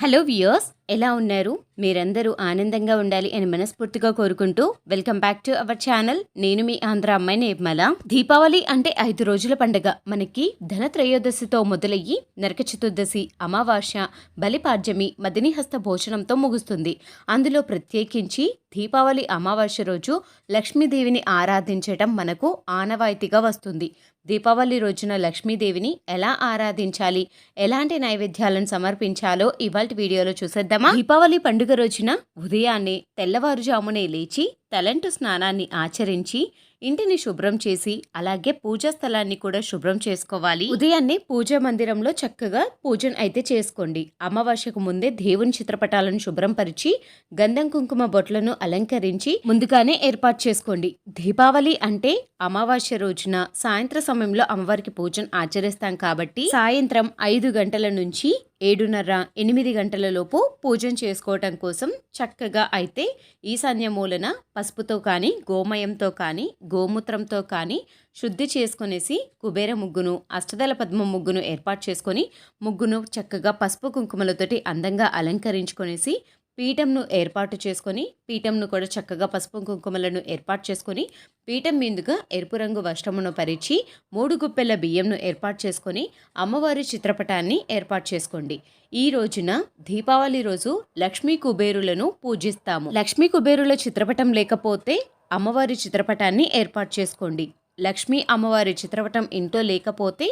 Hello viewers, ఎలా ఉన్నారు? మీరందరూ ఆనందంగా ఉండాలి అని మనస్ఫూర్తిగా కోరుకుంటూ welcome back to our channel. నేను మీ ఆంధ్ర అమ్మాయి నిర్మల. దీపావళి అంటే ఐదు రోజుల పండుగ. మనకి ధన త్రయోదశితో మొదలయ్యి నరక చతుర్దశి అమావాస్య బలిపాడ్యమి మదినిహస్త భోజనంతో ముగుస్తుంది. అందులో ప్రత్యేకించి దీపావళి అమావాస్య రోజు లక్ష్మీదేవిని ఆరాధించటం మనకు ఆనవాయితీగా వస్తుంది. దీపావళి రోజున లక్ష్మీదేవిని ఎలా ఆరాధించాలి? ఎలాంటి నైవేద్యాలను సమర్పించాలో ఇవాళ వీడియోలో చూసేద్దాం. చూసేద్దామా దీపావళి పండుగ రోజున ఉదయాన్నే తెల్లవారుజామునే లేచి తలంటు స్నానాన్ని ఆచరించి ఇంటిని శుభ్రం చేసి అలాగే పూజా స్థలాన్ని కూడా శుభ్రం చేసుకోవాలి. ఉదయాన్నే పూజా మందిరంలో చక్కగా పూజను అయితే చేసుకోండి. అమావాస్యకు ముందే దేవుని చిత్రపటాలను శుభ్రం పరిచి గంధం కుంకుమ బొట్లను అలంకరించి ముందుగానే ఏర్పాటు చేసుకోండి. దీపావళి అంటే అమావాస్య రోజున సాయంత్ర సమయంలో అమ్మవారికి పూజను ఆచరిస్తాం కాబట్టి సాయంత్రం ఐదు గంటల నుంచి ఏడున్నర ఎనిమిది గంటలలోపు పూజం చేసుకోవటం కోసం చక్కగా అయితే ఈశాన్య మూలన పసుపుతో కానీ గోమయంతో కానీ గోమూత్రంతో కానీ శుద్ధి చేసుకునేసి కుబేర ముగ్గును అష్టదల పద్మ ముగ్గును ఏర్పాటు చేసుకొని ముగ్గును చక్కగా పసుపు కుంకుమలతోటి అందంగా అలంకరించుకొనేసి పీఠంను ఏర్పాటు చేసుకొని పీఠంను కూడా చక్కగా పసుపు కుంకుమలను ఏర్పాటు చేసుకొని పీఠం మీదుగా ఎరుపు రంగు వస్త్రమును పరిచి మూడు గుప్పెల బియ్యంను ఏర్పాటు చేసుకొని అమ్మవారి చిత్రపటాన్ని ఏర్పాటు చేసుకోండి. ఈ రోజున దీపావళి రోజు లక్ష్మీ కుబేరులను పూజిస్తాము. లక్ష్మీ కుబేరుల చిత్రపటం లేకపోతే అమ్మవారి చిత్రపటాన్ని ఏర్పాటు చేసుకోండి. లక్ష్మీ అమ్మవారి చిత్రపటం ఇంట్లో లేకపోతే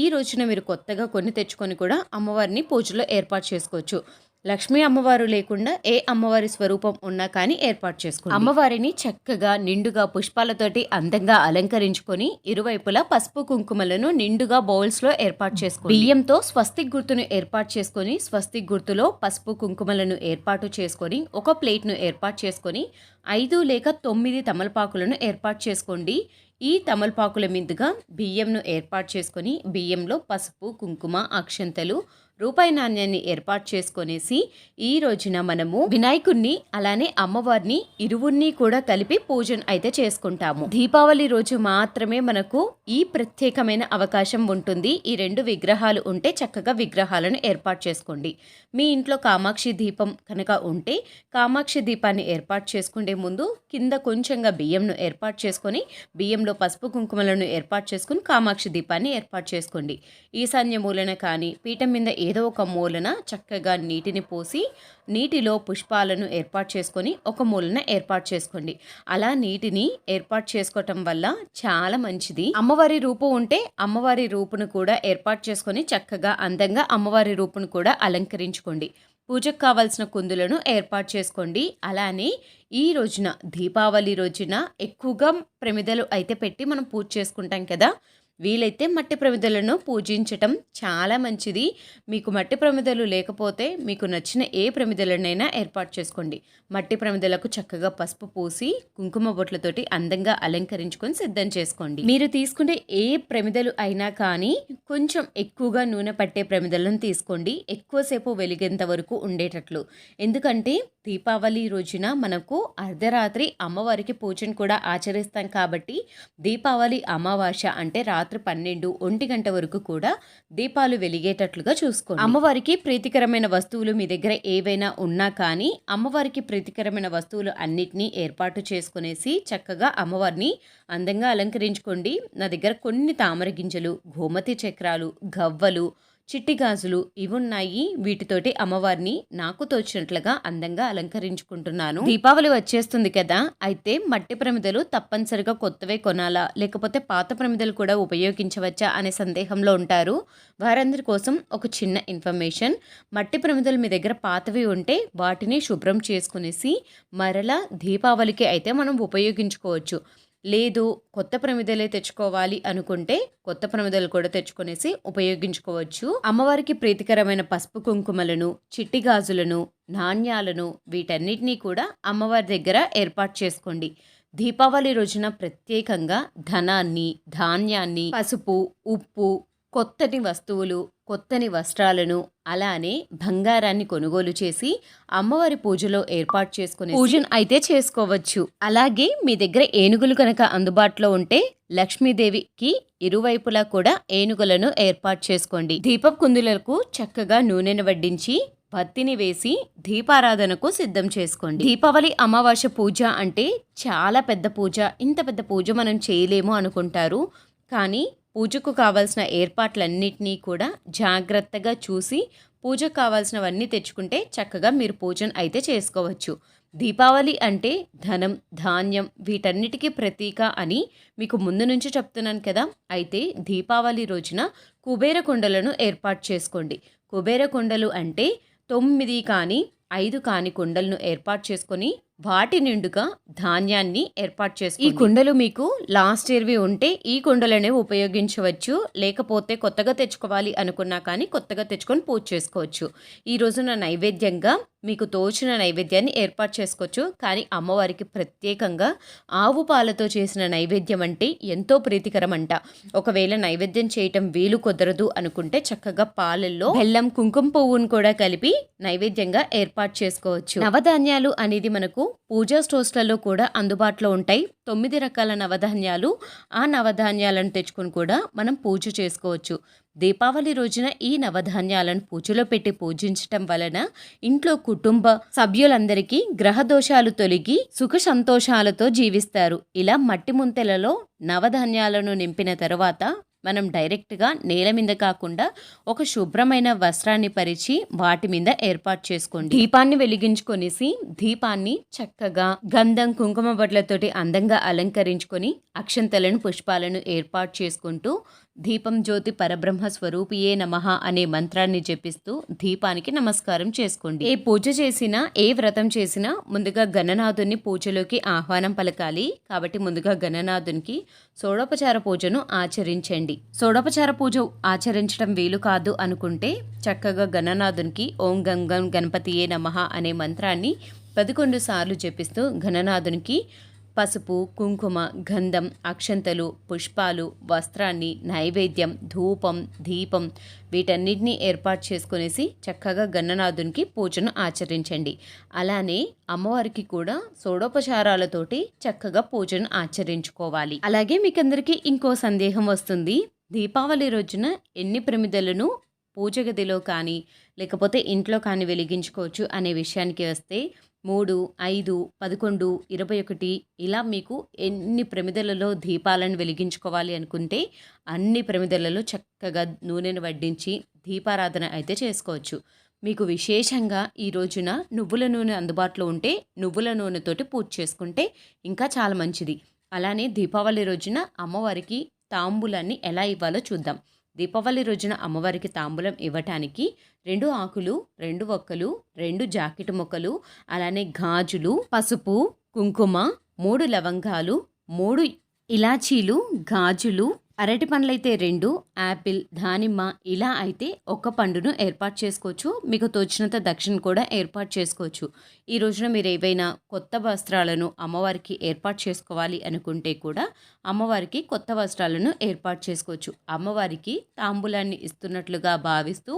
ఈ రోజున మీరు కొత్తగా కొన్ని తెచ్చుకొని కూడా అమ్మవారిని పూజలో ఏర్పాటు చేసుకోవచ్చు. లక్ష్మీ అమ్మవారు లేకుండా ఏ అమ్మవారి స్వరూపం ఉన్నా కానీ ఏర్పాటు చేసుకోండి అమ్మవారిని చక్కగా నిండుగా పుష్పాలతోటి అందంగా అలంకరించుకొని ఇరువైపులా పసుపు కుంకుమలను నిండుగా బౌల్స్లో ఏర్పాటు చేసుకుని బియ్యంతో స్వస్తిక్ గుర్తును ఏర్పాటు చేసుకొని స్వస్తిక్ గుర్తులో పసుపు కుంకుమలను ఏర్పాటు చేసుకొని ఒక ప్లేట్ను ఏర్పాటు చేసుకొని ఐదు లేక తొమ్మిది తమలపాకులను ఏర్పాటు చేసుకోండి. ఈ తమలపాకుల మీదుగా బియ్యంను ఏర్పాటు చేసుకొని బియ్యంలో పసుపు కుంకుమ అక్షంతలు రూపాయి నాణ్యాన్ని ఏర్పాటు చేసుకొనేసి ఈ రోజున మనము వినాయకుణ్ణి అలానే అమ్మవారిని ఇరువురిని కూడా కలిపి పూజను అయితే చేసుకుంటాము. దీపావళి రోజు మాత్రమే మనకు ఈ ప్రత్యేకమైన అవకాశం ఉంటుంది. ఈ రెండు విగ్రహాలు ఉంటే చక్కగా విగ్రహాలను ఏర్పాటు చేసుకోండి. మీ ఇంట్లో కామాక్షి దీపం కనుక ఉంటే కామాక్షి దీపాన్ని ఏర్పాటు చేసుకుంటే ముందు కింద కొంచెంగా బియ్యంను ఏర్పాటు చేసుకొని బియ్యంలో పసుపు కుంకుమలను ఏర్పాటు చేసుకుని కామాక్షి దీపాన్ని ఏర్పాటు చేసుకోండి. ఈశాన్య మూలన కానీ పీఠం మీద ఏదో ఒక మూలన చక్కగా నీటిని పోసి నీటిలో పుష్పాలను ఏర్పాటు చేసుకొని ఒక మూలన ఏర్పాటు చేసుకోండి. అలా నీటిని ఏర్పాటు చేసుకోవటం వల్ల చాలా మంచిది. అమ్మవారి రూపు ఉంటే అమ్మవారి రూపును కూడా ఏర్పాటు చేసుకొని చక్కగా అందంగా అమ్మవారి రూపును కూడా అలంకరించుకోండి. పూజకు కావాల్సిన కుందులను ఏర్పాటు చేసుకోండి. అలానే ఈ రోజున దీపావళి రోజున ఎక్కువగా ప్రమిదలు అయితే పెట్టి మనం పూజ చేసుకుంటాం కదా. వీలైతే మట్టి ప్రమిదలను పూజించటం చాలా మంచిది. మీకు మట్టి ప్రమిదలు లేకపోతే మీకు నచ్చిన ఏ ప్రమిదలనైనా ఏర్పాటు చేసుకోండి. మట్టి ప్రమిదలకు చక్కగా పసుపు పూసి కుంకుమ బొట్లతోటి అందంగా అలంకరించుకొని సిద్ధం చేసుకోండి. మీరు తీసుకునే ఏ ప్రమిదలు అయినా కానీ కొంచెం ఎక్కువగా నూనె పట్టే ప్రమిదలను తీసుకోండి. ఎక్కువసేపు వెలిగేంత వరకు ఉండేటట్లు. ఎందుకంటే దీపావళి రోజున మనకు అర్ధరాత్రి అమ్మవారికి పూజను కూడా ఆచరిస్తాం కాబట్టి దీపావళి అమావాస్య అంటే రాత్రి పన్నెండు ఒంటి గంట వరకు కూడా దీపాలు వెలిగేటట్లుగా చూసుకోండి. అమ్మవారికి ప్రీతికరమైన వస్తువులు మీ దగ్గర ఏవైనా ఉన్నా కానీ అమ్మవారికి ప్రీతికరమైన వస్తువులు అన్నిటినీ ఏర్పాటు చేసుకునేసి చక్కగా అమ్మవారిని అందంగా అలంకరించుకోండి. నా దగ్గర కొన్ని తామర గింజలు గోమతి చక్రాలు గవ్వలు చిట్టి గాజులు ఇవి ఉన్నాయి వీటితోటి అమ్మవారిని నాకు తోచినట్లుగా అందంగా అలంకరించుకుంటున్నాను. దీపావళి వచ్చేస్తుంది కదా అయితే మట్టి ప్రమిదలు తప్పనిసరిగా కొత్తవే కొనాలా? లేకపోతే పాత ప్రమిదలు కూడా ఉపయోగించవచ్చా అనే సందేహంలో ఉంటారు. వారందరి కోసం ఒక చిన్న ఇన్ఫర్మేషన్. మట్టి ప్రమిదలు మీ దగ్గర పాతవి ఉంటే వాటిని శుభ్రం చేసుకునేసి మరలా దీపావళికి అయితే మనం ఉపయోగించుకోవచ్చు. లేదు కొత్త ప్రమిదలే తెచ్చుకోవాలి అనుకుంటే కొత్త ప్రమిదలు కూడా తెచ్చుకునేసి ఉపయోగించుకోవచ్చు. అమ్మవారికి ప్రీతికరమైన పసుపు కుంకుమలను చిట్టి గాజులను నాణ్యాలను వీటన్నిటినీ కూడా అమ్మవారి దగ్గర ఏర్పాటు చేసుకోండి. దీపావళి రోజున ప్రత్యేకంగా ధనాన్ని ధాన్యాన్ని పసుపు ఉప్పు కొత్తటి వస్తువులు కొత్తని వస్త్రాలను అలానే బంగారాన్ని కొనుగోలు చేసి అమ్మవారి పూజలో ఏర్పాటు చేసుకుని పూజను అయితే చేసుకోవచ్చు. అలాగే మీ దగ్గర ఏనుగులు కనుక అందుబాటులో ఉంటే లక్ష్మీదేవికి ఇరువైపులా కూడా ఏనుగులను ఏర్పాటు చేసుకోండి. దీపపు కుందులకు చక్కగా నూనెను వడ్డించి పత్తిని వేసి దీపారాధనకు సిద్ధం చేసుకోండి. దీపావళి అమావాస్య పూజ అంటే చాలా పెద్ద పూజ. ఇంత పెద్ద పూజ మనం చేయలేము అనుకుంటారు. కానీ పూజకు కావాల్సిన ఏర్పాట్లన్నిటినీ కూడా జాగ్రత్తగా చూసి పూజకు కావాల్సినవన్నీ తెచ్చుకుంటే చక్కగా మీరు పూజను అయితే చేసుకోవచ్చు. దీపావళి అంటే ధనం ధాన్యం వీటన్నిటికీ ప్రతీక అని మీకు ముందు నుంచి చెప్తున్నాను కదా. అయితే దీపావళి రోజున కుబేర కుండలను ఏర్పాటు చేసుకోండి. కుబేర కుండలు అంటే తొమ్మిది కానీ ఐదు కాని కుండలను ఏర్పాటు చేసుకొని వాటి నిండుగా ధాన్యాన్ని ఏర్పాటు చేసి ఈ కుండలు మీకు లాస్ట్ ఇయర్వి ఉంటే ఈ కుండలనే ఉపయోగించవచ్చు లేకపోతే కొత్తగా తెచ్చుకోవాలి అనుకున్నా కానీ కొత్తగా తెచ్చుకొని పూజ చేసుకోవచ్చు. ఈ రోజున నైవేద్యంగా మీకు తోచిన నైవేద్యాన్ని ఏర్పాటు చేసుకోవచ్చు. కానీ అమ్మవారికి ప్రత్యేకంగా ఆవు పాలతో చేసిన నైవేద్యం అంటే ఎంతో ప్రీతికరం అంట ఒకవేళ నైవేద్యం చేయటం వీలు కుదరదు అనుకుంటే చక్కగా పాలల్లో బెల్లం కుంకుమ పువ్వును కూడా కలిపి నైవేద్యంగా ఏర్పాటు చేసుకోవచ్చు. నవధాన్యాలు అనేది మనకు పూజా స్టోర్స్లలో కూడా అందుబాటులో ఉంటాయి. తొమ్మిది రకాల నవధాన్యాలు ఆ నవధాన్యాలను తెచ్చుకొని కూడా మనం పూజ చేసుకోవచ్చు. దీపావళి రోజున ఈ నవధాన్యాలను పూజలో పెట్టి పూజించటం వలన ఇంట్లో కుటుంబ సభ్యులందరికీ గ్రహ దోషాలు తొలగి సుఖ సంతోషాలతో జీవిస్తారు. ఇలా మట్టి ముంతెలలో నవధాన్యాలను నింపిన తరువాత మనం డైరెక్ట్గా నేల మీద కాకుండా ఒక శుభ్రమైన వస్త్రాన్ని పరిచి వాటి మీద ఏర్పాటు చేసుకోండి. దీపాన్ని వెలిగించుకొనేసి దీపాన్ని చక్కగా గంధం కుంకుమ బట్లతోటి అందంగా అలంకరించుకొని అక్షంతలను పుష్పాలను ఏర్పాటు చేసుకుంటూ దీపం జ్యోతి పరబ్రహ్మ స్వరూపియే నమః అనే మంత్రాన్ని జపిస్తూ దీపానికి నమస్కారం చేసుకోండి. ఏ పూజ చేసినా ఏ వ్రతం చేసినా ముందుగా గణనాథుని పూజలోకి ఆహ్వానం పలకాలి. కాబట్టి ముందుగా గణనాథునికి సోడోపచార పూజను ఆచరించండి. సోడోపచార పూజ ఆచరించడం వీలు కాదు అనుకుంటే చక్కగా గణనాథునికి ఓం గంగం గణపతియే నమః అనే మంత్రాన్ని పదకొండు సార్లు జపిస్తూ గణనాథునికి పసుపు కుంకుమ గంధం అక్షంతలు పుష్పాలు వస్త్రాన్ని నైవేద్యం ధూపం దీపం వీటన్నిటిని ఏర్పాటు చేసుకునేసి చక్కగా గన్ననాథునికి పూజను ఆచరించండి. అలానే అమ్మవారికి కూడా సోడోపచారాలతోటి చక్కగా పూజను ఆచరించుకోవాలి. అలాగే మీకందరికీ ఇంకో సందేహం వస్తుంది. దీపావళి రోజున ఎన్ని ప్రమిదలను పూజ గదిలో కానీ లేకపోతే ఇంట్లో కానీ వెలిగించుకోవచ్చు అనే విషయానికి వస్తే మూడు ఐదు పదకొండు ఇరవై ఒకటి ఇలా మీకు ఎన్ని ప్రమిదలలో దీపాలను వెలిగించుకోవాలి అనుకుంటే అన్ని ప్రమిదలలో చక్కగా నూనెను వడ్డించి దీపారాధన అయితే చేసుకోవచ్చు. మీకు విశేషంగా ఈ రోజున నువ్వుల నూనె అందుబాటులో ఉంటే నువ్వుల నూనెతోటి పూజ చేసుకుంటే ఇంకా చాలా మంచిది. అలానే దీపావళి రోజున అమ్మవారికి తాంబూలాన్ని ఎలా ఇవ్వాలో చూద్దాం. దీపావళి రోజున అమ్మవారికి తాంబూలం ఇవ్వటానికి రెండు ఆకులు రెండు ఒక్కలు రెండు జాకెట్ మొక్కలు అలానే గాజులు పసుపు కుంకుమ మూడు లవంగాలు మూడు ఇలాచీలు గాజులు అరటి పండ్లైతే రెండు యాపిల్ దానిమ్మ ఇలా అయితే ఒక పండును ఏర్పాటు చేసుకోవచ్చు. మీకు తోచినంత దక్షిణ కూడా ఏర్పాటు చేసుకోవచ్చు. ఈ రోజున మీరు ఏవైనా కొత్త వస్త్రాలను అమ్మవారికి ఏర్పాటు చేసుకోవాలి అనుకుంటే కూడా అమ్మవారికి కొత్త వస్త్రాలను ఏర్పాటు చేసుకోవచ్చు. అమ్మవారికి తాంబూలాన్ని ఇస్తున్నట్లుగా భావిస్తూ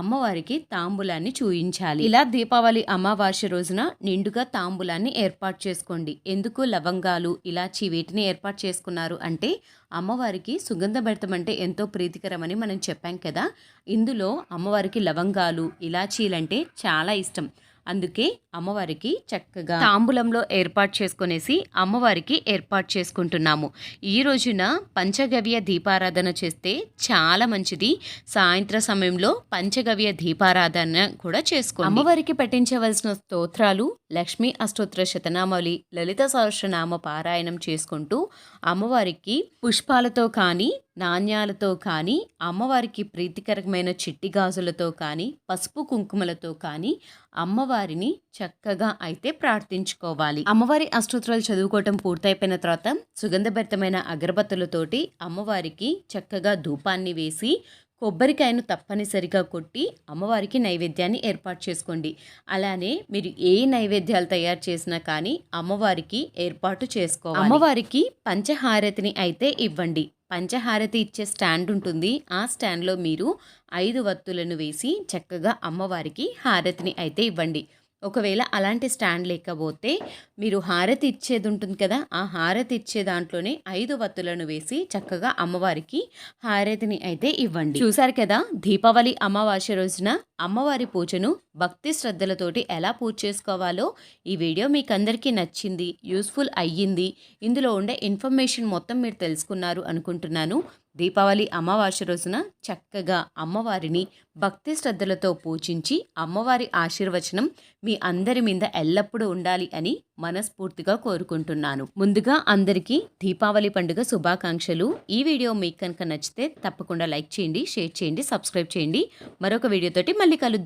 అమ్మవారికి తాంబూలాన్ని చూయించాలి. ఇలా దీపావళి అమావాస్య రోజున నిండుగా తాంబూలాన్ని ఏర్పాటు చేసుకోండి. ఎందుకు లవంగాలు ఇలాచి వీటిని ఏర్పాటు చేసుకున్నారు అంటే అమ్మవారికి సుగంధభరితం అంటే ఎంతో ప్రీతికరమని మనం చెప్పాం కదా. ఇందులో అమ్మవారికి లవంగాలు ఇలాచీలంటే చాలా ఇష్టం. అందుకే అమ్మవారికి చక్కగా తాంబూలంలో ఏర్పాటు చేసుకునేసి అమ్మవారికి ఏర్పాటు చేసుకుంటున్నాము. ఈ రోజున పంచగవ్య దీపారాధన చేస్తే చాలా మంచిది. సాయంత్ర సమయంలో పంచగవ్య దీపారాధన కూడా చేసుకోండి. అమ్మవారికి పఠించవలసిన స్తోత్రాలు లక్ష్మీ అష్టోత్తర శతనామలి లలిత సహస్రనామ పారాయణం చేసుకుంటూ అమ్మవారికి పుష్పాలతో కానీ నాణ్యాలతో కానీ అమ్మవారికి ప్రీతికరమైన చిట్టి గాజులతో కానీ పసుపు కుంకుమలతో కానీ అమ్మవారిని చక్కగా అయితే ప్రార్థించుకోవాలి. అమ్మవారి అష్టోత్తరాలు చదువుకోవటం పూర్తయిపోయిన తర్వాత సుగంధభరితమైన అగరబత్తులతోటి అమ్మవారికి చక్కగా ధూపాన్ని వేసి కొబ్బరికాయను తప్పనిసరిగా కొట్టి అమ్మవారికి నైవేద్యాన్ని ఏర్పాటు చేసుకోండి. అలానే మీరు ఏ నైవేద్యాలు తయారు చేసినా కానీ అమ్మవారికి ఏర్పాటు చేసుకోవాలి. అమ్మవారికి పంచహారతిని అయితే ఇవ్వండి. పంచహారతి ఇచ్చే స్టాండ్ ఉంటుంది. ఆ స్టాండ్లో మీరు ఐదు వత్తులను వేసి చక్కగా అమ్మవారికి హారతిని అయితే ఇవ్వండి. ఒకవేళ అలాంటి స్టాండ్ లేకపోతే మీరు హారతి ఇచ్చేది ఉంటుంది కదా ఆ హారతి ఇచ్చే దాంట్లోనే ఐదు వత్తులను వేసి చక్కగా అమ్మవారికి హారతిని అయితే ఇవ్వండి. చూసారు కదా దీపావళి అమావాస్య రోజున అమ్మవారి పూజను భక్తి శ్రద్ధలతోటి ఎలా పూజ చేసుకోవాలో ఈ వీడియో మీకు అందరికీ నచ్చింది యూస్ఫుల్ అయ్యింది. ఇందులో ఉండే ఇన్ఫర్మేషన్ మొత్తం మీరు తెలుసుకున్నారు అనుకుంటున్నాను. దీపావళి అమావాస్య రోజున చక్కగా అమ్మవారిని భక్తి శ్రద్ధలతో పూజించి అమ్మవారి ఆశీర్వచనం మీ అందరి మీద ఎల్లప్పుడూ ఉండాలి అని మనస్ఫూర్తిగా కోరుకుంటున్నాను. ముందుగా అందరికీ దీపావళి పండుగ శుభాకాంక్షలు. ఈ వీడియో మీకు కనుక నచ్చితే తప్పకుండా లైక్ చేయండి షేర్ చేయండి సబ్స్క్రైబ్ చేయండి. మరొక వీడియోతోటి మళ్ళీ కలుద్దాం.